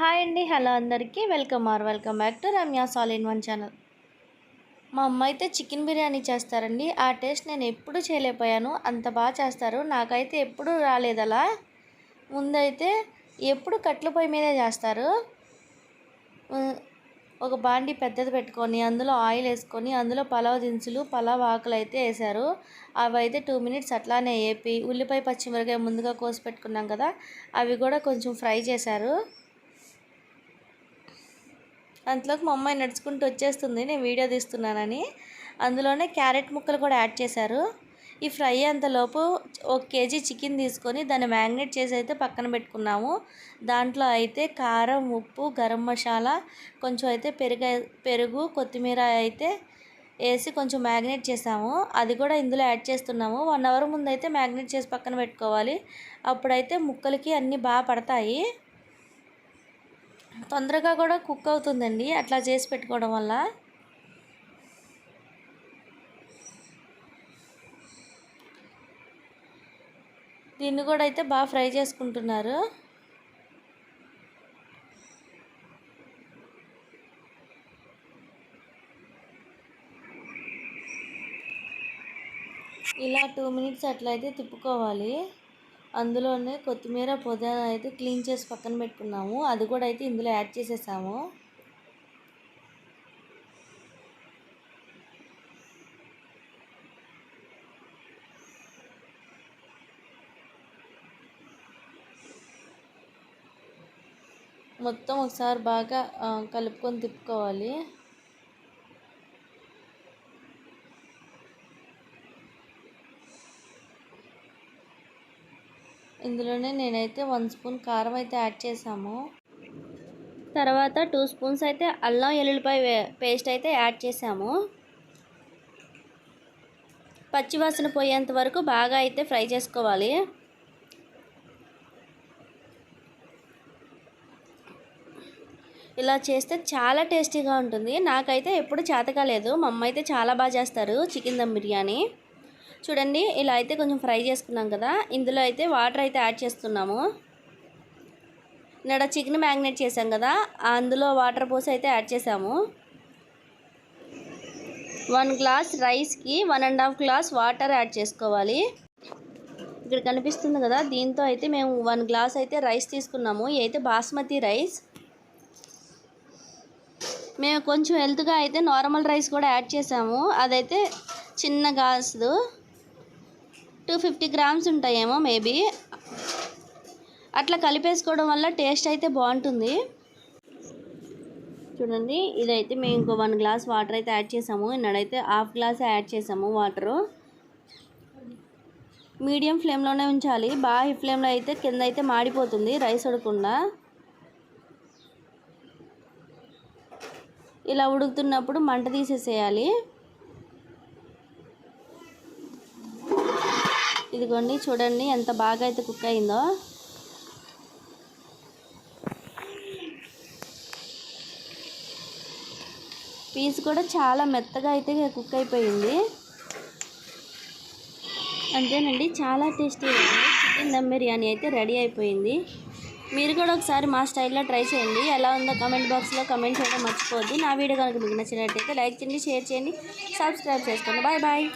Hi అండి hello అందరికీ. Welcome or welcome back to Ramya all in one channel. మా అమ్మ అయితే చికెన్ బిర్యానీ చేస్తారండి. ఆ టేస్ట్ నేను ఎప్పుడు చేయలేకపోయాను. అంత బాగా చేస్తారు. నాకైతే ఎప్పుడు రాలేదు అలా. ముందైతే ఎప్పుడు కట్ల పొయ్యి మీదే చేస్తారు. ఒక బాండి పెద్దది పెట్టుకొని అందులో ఆయిల్ వేసుకొని అందులో పలావ్ దినుసులు పలావ్ ఆకులు అయితే వేశారు. అవి అయితే టూ మినిట్స్ అట్లానే వేపి ఉల్లిపాయ పచ్చిమిరకాయ ముందుగా కోసి పెట్టుకున్నాం కదా అవి కూడా కొంచెం ఫ్రై చేశారు. అంతలోకి మా అమ్మాయి నడుచుకుంటూ వచ్చేస్తుంది నేను వీడియో తీస్తున్నానని. అందులోనే క్యారెట్ ముక్కలు కూడా యాడ్ చేశారు. ఈ ఫ్రై అంతలోపు ఒక కేజీ చికెన్ తీసుకొని దాన్ని మ్యాగ్నేట్ చేసి అయితే పక్కన పెట్టుకున్నాము. దాంట్లో అయితే కారం ఉప్పు గరం మసాలా కొంచెం అయితే పెరుగు పెరుగు కొత్తిమీర అయితే వేసి కొంచెం మ్యాగ్నేట్ చేసాము. అది కూడా ఇందులో యాడ్ చేస్తున్నాము. వన్ అవర్ ముందు అయితే మ్యాగ్నేట్ చేసి పక్కన పెట్టుకోవాలి. అప్పుడైతే ముక్కలకి అన్నీ బాగా పడతాయి. తొందరగా కూడా కుక్ అవుతుందండి. అట్లా చేసి పెట్టుకోవడం వల్ల. దీన్ని కూడా అయితే బాగా ఫ్రై చేసుకుంటున్నారు. ఇలా టూ మినిట్స్ అట్లయితే తిప్పుకోవాలి. అందులోనే కొత్తిమీర పుదీనా అయితే క్లీన్ చేసి పక్కన పెట్టుకున్నాము. అది కూడా అయితే ఇందులో యాడ్ చేసేసాము. మొత్తం ఒకసారి బాగా కలుపుకొని తిప్పుకోవాలి. ఇందులోనే నేనైతే వన్ స్పూన్ కారం అయితే యాడ్ చేసాము తర్వాత టూ స్పూన్స్ అయితే అల్లం ఎల్లుల్లిపాయ పేస్ట్ అయితే యాడ్ చేసాము పచ్చివాసన పోయేంత వరకు బాగా అయితే ఫ్రై చేసుకోవాలి. ఇలా చేస్తే చాలా టేస్టీగా ఉంటుంది. నాకైతే ఎప్పుడు చేతకాలేదు. మా అమ్మ అయితే చాలా బాగా చేస్తారు చికెన్ దమ్ బిర్యానీ. చూడండి ఇలా అయితే కొంచెం ఫ్రై చేసుకున్నాం కదా. ఇందులో అయితే వాటర్ అయితే యాడ్ చేస్తున్నాము. ఇక్కడ చికెన్ మ్యాగ్నేట్ చేసాం కదా అందులో వాటర్ పోసి అయితే యాడ్ చేసాము. వన్ గ్లాస్ రైస్కి one and half glass water add చేసుకోవాలి. ఇక్కడ కనిపిస్తుంది కదా దీంతో అయితే మేము వన్ గ్లాస్ అయితే రైస్ తీసుకున్నాము. అయితే బాస్మతి రైస్. మేము కొంచెం హెల్త్గా అయితే నార్మల్ రైస్ కూడా యాడ్ చేసాము. అదైతే చిన్న గ్లాసు టూ ఫిఫ్టీ గ్రామ్స్ ఉంటాయేమో మేబీ అట్లా కలిపేసుకోవడం వల్ల టేస్ట్ అయితే బాగుంటుంది. చూడండి ఇదైతే మేము ఇంకో వన్ గ్లాస్ వాటర్ అయితే యాడ్ చేసాము. ఇన్నడైతే హాఫ్ గ్లాస్ యాడ్ చేసాము వాటరు. మీడియం ఫ్లేమ్లోనే ఉంచాలి. బాగా హై ఫ్లేమ్లో అయితే కింద అయితే మాడిపోతుంది రైస్ ఉడకుండా. ఇలా ఉడుకుతున్నప్పుడు మంట తీసేసేయాలి. ఇదిగోండి చూడండి ఎంత బాగా అయితే కుక్ అయిందో. పీస్ కూడా చాలా మెత్తగా అయితే కుక్ అయిపోయింది. అంతేనండి చాలా టేస్టీ చికెన్ దమ్ బిర్యానీ అయితే రెడీ అయిపోయింది. మీరు కూడా ఒకసారి మా స్టైల్లో ట్రై చేయండి. ఎలా ఉందో కమెంట్ బాక్స్లో కమెంట్ చేయడం మర్చిపోద్దు నా వీడియో కనుక మీకు నచ్చినట్టయితే లైక్ చేయండి షేర్ చేయండి సబ్స్క్రైబ్ చేసుకోండి. Bye bye